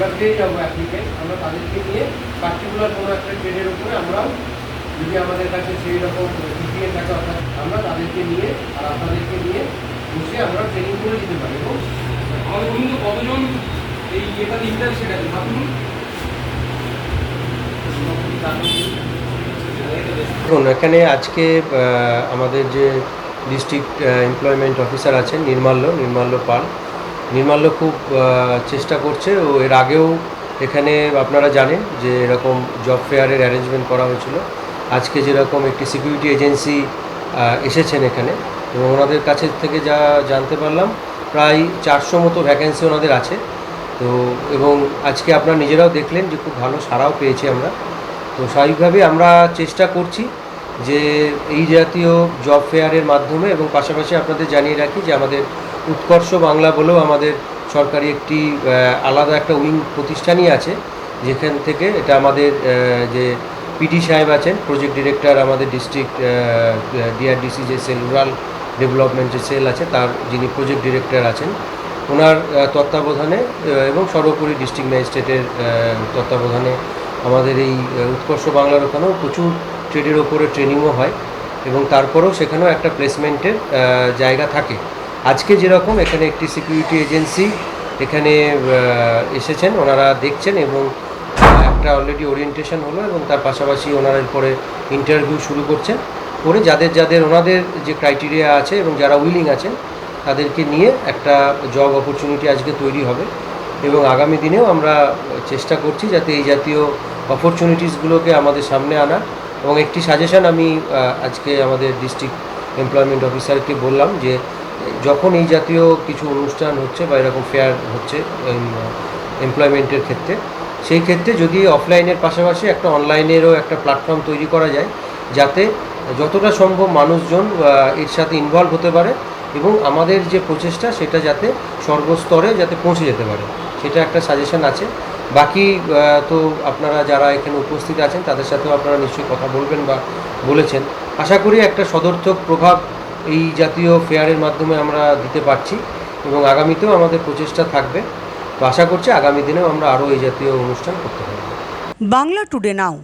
আমরা পেয়ে যাব অ্যাপ্লিকেন্ট আমরা তাদেরকে নিয়ে পার্টিকুলার কোনো একটা ট্রেডের উপরে আমরাও যদি আমাদের কাছে সেই রকম পিপিএ থাকে অর্থাৎ আমরা তাদেরকে নিয়ে আর আপনাদেরকে নিয়ে বসে আমরা ট্রেনিং করে দিতে পারি। এবং আমাদের বলুন তো কতজন এই এটাতে ইন্টারেস্টেড আছে ভাবুন দেখুন এখানে আজকে আমাদের যে ডিস্ট্রিক্ট এমপ্লয়মেন্ট অফিসার আছেন নির্মাল্য নির্মাল্য পাল। নির্মাল্য খুব চেষ্টা করছে। ও এর আগেও এখানে আপনারা জানেন যে এরকম জব ফেয়ারের অ্যারেঞ্জমেন্ট করা হয়েছিল। আজকে যেরকম একটি সিকিউরিটি এজেন্সি এসেছেন এখানে এবং ওনাদের কাছে থেকে যা জানতে পারলাম, প্রায় চারশো মতো ভ্যাকেন্সি ওনাদের আছে। তো এবং আজকে আপনারা নিজেরাও দেখলেন যে খুব ভালো সাড়াও পেয়েছি আমরা। তো স্বাভাবিকভাবে আমরা চেষ্টা করছি যে এই জাতীয় জব ফেয়ারের মাধ্যমে এবং পাশাপাশি আপনাদের জানিয়ে রাখি যে আমাদের উৎকর্ষ বাংলা বলেও আমাদের সরকারি একটি আলাদা একটা উইং প্রতিষ্ঠানই আছে, যেখান থেকে এটা আমাদের যে পিডি সাহেব আছেন প্রজেক্ট ডিরেক্টর আমাদের ডিস্ট্রিক্ট ডিআরডিসি যে সেল রুরাল ডেভেলপমেন্ট যে সেল আছে, তার যিনি প্রজেক্ট ডিরেক্টর আছেন, ওনার তত্ত্বাবধানে এবং সর্বোপরি ডিস্ট্রিক্ট ম্যাজিস্ট্রেটের তত্ত্বাবধানে আমাদের এই উৎকর্ষ বাংলার ওখানেও প্রচুর ট্রেডের ওপরে ট্রেনিংও হয়, এবং তারপরেও সেখানেও একটা প্লেসমেন্টের জায়গা থাকে। আজকে যেরকম এখানে একটি সিকিউরিটি এজেন্সি এখানে এসেছেন, ওনারা দেখছেন এবং একটা অলরেডি ওরিয়েন্টেশন হলো এবং তার পাশাপাশি ওনারা এরপরে ইন্টারভিউ শুরু করছেন করে যাদের যাদের ওনাদের যে ক্রাইটেরিয়া আছে এবং যারা উইলিং আছেন, তাদেরকে নিয়ে একটা জব অপরচুনিটি আজকে তৈরি হবে এবং আগামী দিনেও আমরা চেষ্টা করছি যাতে এই জাতীয় অপরচুনিটিসগুলোকে আমাদের সামনে আনা এবং একটি সাজেশন আমি আজকে আমাদের ডিস্ট্রিক্ট এমপ্লয়মেন্ট অফিসারকে বললাম যে যখন এই জাতীয় কিছু অনুষ্ঠান হচ্ছে বা এরকম ফেয়ার হচ্ছে এমপ্লয়মেন্টের ক্ষেত্রে, সেই ক্ষেত্রে যদি অফলাইনের পাশাপাশি একটা অনলাইনেরও একটা প্ল্যাটফর্ম তৈরি করা যায়, যাতে যতটা সম্ভব মানুষজন এর সাথে ইনভলভ হতে পারে এবং আমাদের যে প্রচেষ্টা সেটা যাতে সর্বস্তরে যাতে পৌঁছে যেতে পারে। সেটা একটা সাজেশন আছে। বাকি তো আপনারা যারা এখানে উপস্থিত আছেন, তাদের সাথেও আপনারা নিশ্চয়ই কথা বলবেন বা বলেছেন। আশা করি একটা সদর্থক প্রভাব এই জাতীয় ফেয়ারের মাধ্যমে আমরা দিতে পারছি এবং আগামীতেও আমাদের প্রচেষ্টা থাকবে। তো আশা করছি আগামী দিনেও আমরা আরও এই জাতীয় অনুষ্ঠান করতে পারব। Bangla today now.